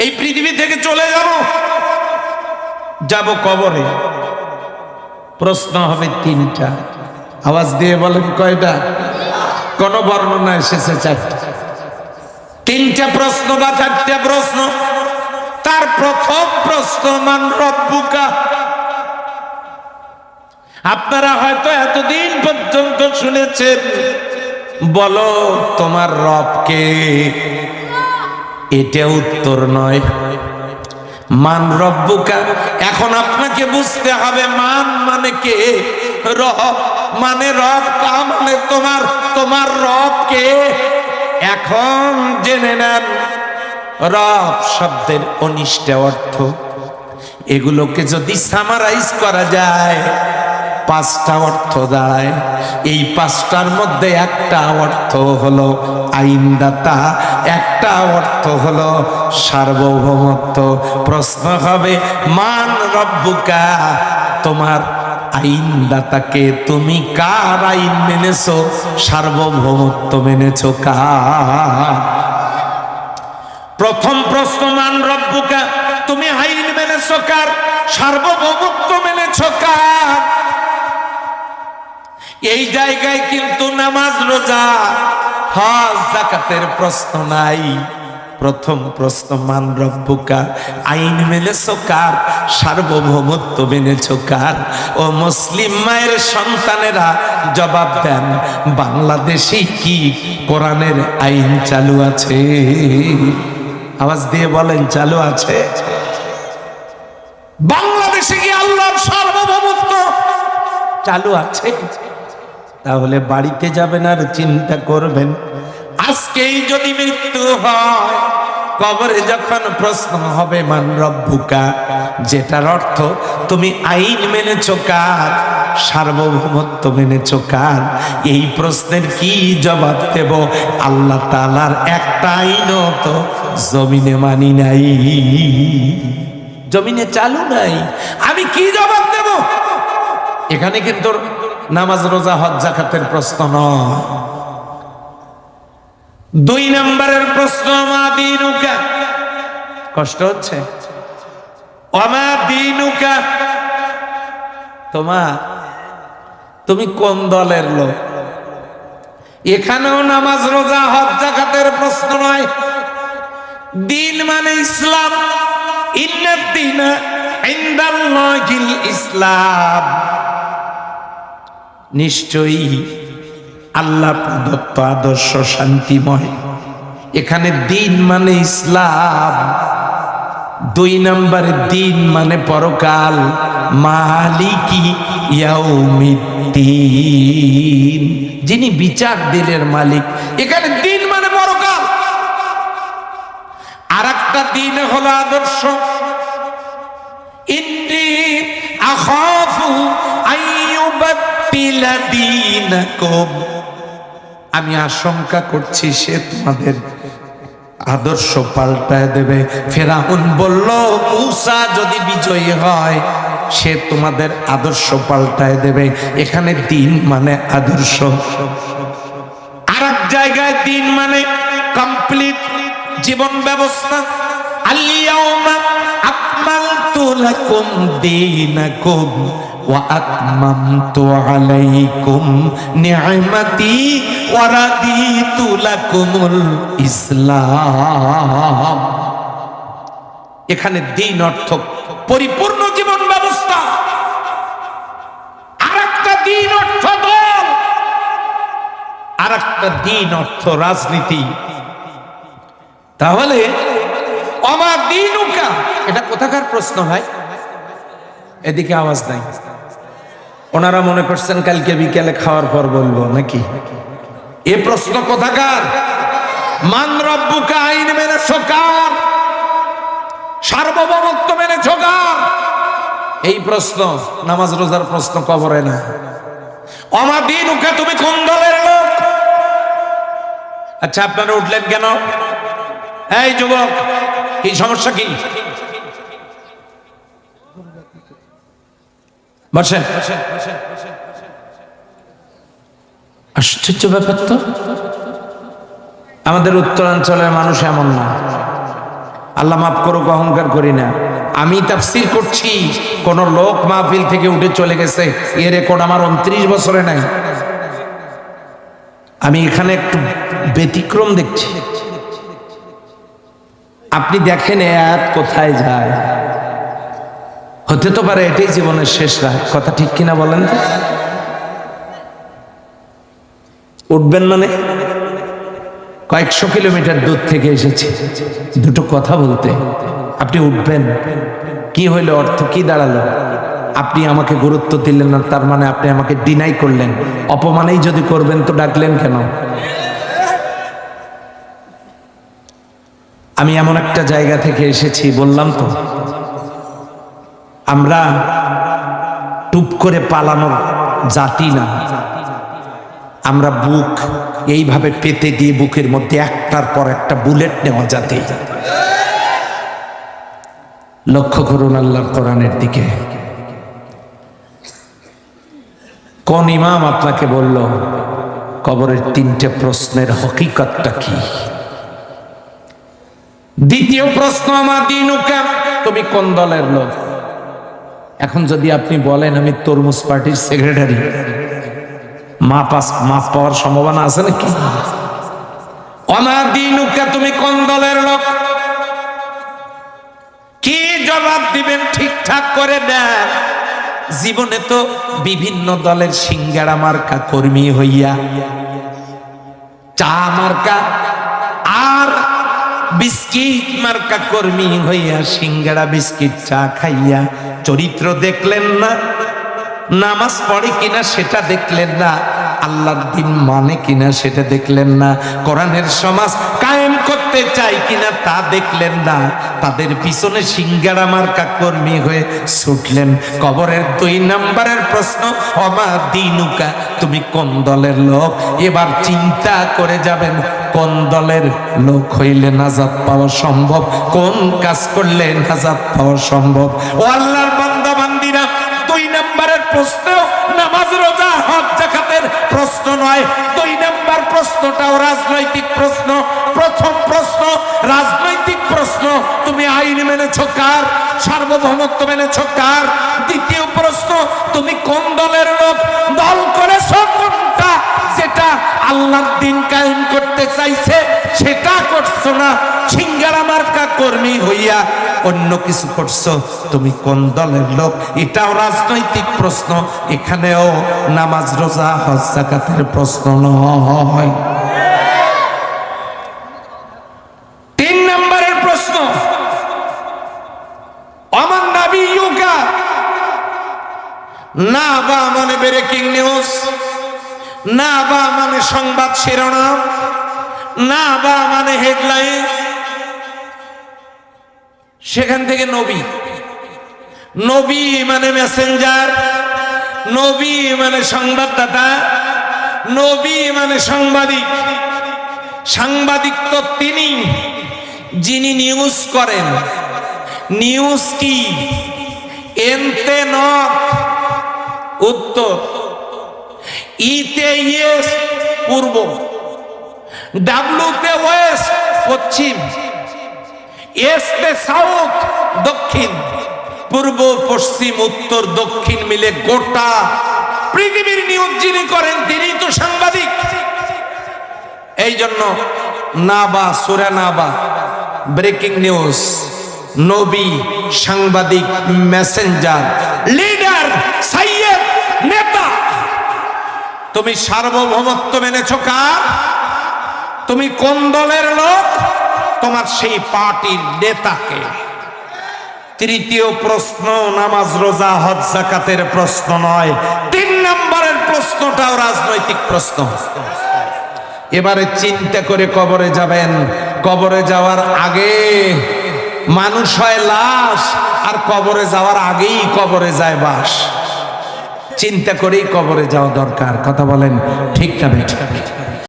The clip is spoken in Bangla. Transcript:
এই পৃথিবী থেকে চলে যাব। যাব কবরে। প্রশ্ন হবে তিনটা। আওয়াজ দিয়ে বলেন কয়টা? কোন বর্ণনা এসেছে চারটা। তিনটা প্রশ্ন বা চারটা প্রশ্ন? তার প্রথম প্রশ্ন, মান রব্বুকা? আপনারা হয়তো এতদিন পর্যন্ত শুনেছেন, বলো তোমার রবকে। এটা উত্তর নয়। মান রব্বুকা, এখন আপনাকে বুঝতে হবে মান মানে কে? রব মানে রব কা মানে তোমার তোমার রব কে? এখন জেনে নেন, রব শব্দের অনিষ্ট অর্থ। এগুলোকে যদি সামারাইজ করা যায় পাঁচটা অর্থ দাঁড়ায়। এই পাঁচটার মধ্যে একটা অর্থ হলো আইনদাতা, একটা অর্থ হলো সার্বভৌমত্ব। প্রশ্ন হবে, মান রব্বুকা, তোমার আইনদাতাকে তুমি কার আইন মেনেছো? সার্বভৌমত্ব মেনেছো কার? প্রথম প্রশ্ন, মান রব্বুকা, তুমি আইন মেনেছো কার? সার্বভৌমত্ব মেনেছো কার? এই জায়গায় কিন্তু নামাজ রোজা, হজ, জাকাতের প্রশ্ন নাই। প্রথম প্রশ্ন, মান রব্বুকা, আইন মেনেছো কার? সার্বভৌমত্ব মেনেছো কার? ও মুসলিম মায়ের সন্তানেরা জবাব দেন, বাংলাদেশে কি কোরআনের আইন চালু আছে? আওয়াজ দিয়ে বলেন, চালু আছে। বাংলাদেশে কি আল্লাহর সার্বভৌমত্ব চালু আছে? তাহলে বাড়িতে যাবেন আর চিন্তা করবেন। আজকেই যদি মৃত্যু হয়, কবরে যখন প্রশ্ন হবে, মান রব্বুকা, যেটার অর্থ তুমি আইন মেনেছো কার, সার্বভৌমত্ব মেনেছো কার, এই প্রশ্নের কি জবাব দেব? আল্লাহ তালার একটা আইনও তো জমিনে মানি নাই। জমিনে চালু নাই। আমি কি জবাব দেব? এখানে কিন্তু নামাজ, রোজা, হজ জাকাতের প্রশ্ন দুই নম্বরের প্রশ্ন মা দিনুকা? কষ্ট হচ্ছে? অমা দিনুকা? তোমার, তুমি কোন দলের লোক? এখানেও নামাজ, রোজা, হজ জাকাতের প্রশ্ন নয়। দিন মানে ইসলাম। ইন্দিন ইসলাম। নিশ্চয়ই আল্লাহ প্রদত্ত আদর্শ শান্তিময়। এখানে দিন মানে ইসলাম, দুই নম্বরে দিন মানে পরকাল। মালিকি ইয়াউমিদ্দিন, যিনি বিচার দিলের মালিক। এখানে দিন মানে পরকাল। আর একটা দিন হলো আদর্শ। ইন্নি আখাফু দীনাকুম আমি আশঙ্কা করছি সে তোমাদের আদর্শ পাল্টায় দেবে। ফেরাউন বলল, মূসা যদি বিজয়ী হয়, সে তোমাদের আদর্শ পাল্টায় দেবে। এখানে দিন মানে আদর্শ। আর এক জায়গায় দিন মানে কমপ্লিট জীবন ব্যবস্থা। আকমালতু ওয়া আতমামতু আলাইকুম নি'মাতি ওয়া রাদিতু লাকুমুল ইসলাম। এখানে দিন অর্থ পরিপূর্ণ জীবন ব্যবস্থা। আর একটা দিন অর্থ দল। আর একটা দিন অর্থ রাজনীতি। তাহলে অমা দিনুকা, এটা কোথাকার প্রশ্ন ভাই? এদিকে আওয়াজ নাই। ওনারা মনে করছেন কালকে বিকেলে খাওয়ার পর বলব, নাকি? এ প্রশ্ন কোথাকার? মান রব্বুকা আইন মেনে সকার সার্বভৌমত্ব মেনে ছোকার এই প্রশ্ন, নামাজ রোজার প্রশ্ন কবরে না। অমা দিনুকা, তুমি কোন দলের লোক? আচ্ছা আপনারা উঠলেন কেন? এই যুবক, কি সমস্যা কি? বসেন। আশ্চর্য ব্যাপার তো। আমাদের উত্তরাঞ্চলের মানুষ এমন না। আল্লাহ মাফ করুক, অহংকার করি না। আমি তাফসির করছি, কোন লোক মাহফিল থেকে উঠে চলে গেছে, এ রেকর্ড আমার উনত্রিশ বছরে নাই। আমি এখানে একটু ব্যতিক্রম দেখছি। আপনি দেখেন এ আয়াত কোথায় যায়। হতে তো পারে এটাই জীবনের শেষ রাত। কথা ঠিক কিনা বলেন? উঠবেন মানে? কয়েকশো কিলোমিটার দূর থেকে এসেছি। দুটো কথা বলতে। আপনি উঠবেন। কি হইল অর্থ কি দাঁড়াল? আপনি আমাকে গুরুত্ব দিলেন না, তার মানে আপনি আমাকে ডিনাই করলেন। অপমানেই যদি করবেন তো ডাকলেন কেন? আমি এমন একটা জায়গা থেকে এসেছি, বললাম তো আমরা টুপ করে পালানোর জাতি না। আমরা বুক এইভাবে পেতে দিয়ে বুকের মধ্যে একটার পর একটা বুলেট নেওয়া জাতি। লক্ষ্য করুন আল্লাহর কোরআনের দিকে। কোন ইমাম আপনাকে বলল, কবরের তিনটে প্রশ্নের হকিকতটা কি? দ্বিতীয় প্রশ্ন, আমার দিনুকা, তুমি কোন দলের লোক? এখন যদি আপনি বলেন, আমি তরমুজ পার্টির সেক্রেটারি মা পাস মাপ পাওয়ার সম্ভাবনা আছে নাকি? অনার দিনুকা, তুমি কোন দলের লোক? কি জবাব দিবেন ঠিকঠাক করে দেন? জীবনে তো বিভিন্ন দলের সিঙ্গারা মার্কা কর্মী হইয়া, চা মার্কা আর বিস্কিট মার্কা কর্মী হইয়া, সিঙ্গারা, বিস্কিট, চা খাইয়া চরিত্র দেখলেন না, নামাজ পড়ে কিনা সেটা দেখলেন না, আল্লাহর দিন মানে কিনা সেটা দেখলেন না, কোরআনের সমাজ কায়েম করতে চাই কিনা তা দেখলেন না, তাদের পিছনে সিঙ্গারা মার্কা কর্মী হয়ে ছুটলেন। কবরের দুই নাম্বারের প্রশ্ন, অমা দিনুকা, তুমি কোন দলের লোক? এবার চিন্তা করে যাবেন, কোন দলের লোক হইলে নাজাদ পাওয়া সম্ভব, কোন কাজ করলে নাজাদ পাওয়া সম্ভব? ও আল্লাহর বান্দা বান্দিরা দুই নম্বরের প্রশ্ন, নামাজ, রোজা, হজ জাকাতের প্রশ্ন নয়। দুই নম্বর প্রশ্নটাও রাজনৈতিক প্রশ্ন। প্রথম প্রশ্ন, রাজনৈতিক প্রশ্ন, তুমি আইন মেনেছো কার? সার্বভৌমত্ব মেনেছো কার? দ্বিতীয় প্রশ্ন, তুমি কোন দলের লোক? দল করেছ কোনটা? যেটা আল্লাহর দিন কায়েম করতে চাইছে, সেটা করছ না। সিঙ্গারা মার্কা কর্মী হইয়া অন্য কিছু করছ। তুমি কোন দলের লোক? এটাও রাজনৈতিক প্রশ্ন। এখানেও নামাজ, রোজা, হজ, জাকাতের প্রশ্ন নয়। না বা মানে ব্রেকিং নিউজ না বা মানে সংবাদ শিরোনাম। না বা মানে হেডলাইন সেখান থেকে নবী। নবী মানে মেসেঞ্জার নবী মানে সংবাদদাতা, নবী মানে সাংবাদিক। সাংবাদিক তো তিনি, যিনি নিউজ করেন। নিউজ কি? এনতে নর্থ উত্তর, ইতে ইয়েস, পূর্ব। ডাব্লুতে ওয়েস্ট পশ্চিম। এসতে সাউথ দক্ষিণ। পূর্ব, পশ্চিম, উত্তর, দক্ষিণ মিলে গোটা পৃথিবীর নিউজ যিনি করেন তিনি তো সাংবাদিক। এই জন্য না বা সুরা না বা ব্রেকিং নিউজ নবী, সাংবাদিক মেসেঞ্জার লিডার সাইয়েদ, নেতা। তুমি সার্বভৌমত্ব মেনেছ কার? তুমি কোন দলের লোক? তোমার সেই পার্টির নেতাকে। তৃতীয় প্রশ্ন, নামাজ, রোজা, হজ, জাকাতের প্রশ্ন নয়। তিন নম্বরের প্রশ্নটাও রাজনৈতিক প্রশ্ন। এবারে চিন্তা করে কবরে যাবেন। কবরে যাওয়ার আগে মানুষ হয় লাশ, আর কবরে যাওয়ার আগেই কবরে যায় বাস। চিন্তা করেই কবরে যাওয়া দরকার। কথা বলেন ঠিক না বেঠিক?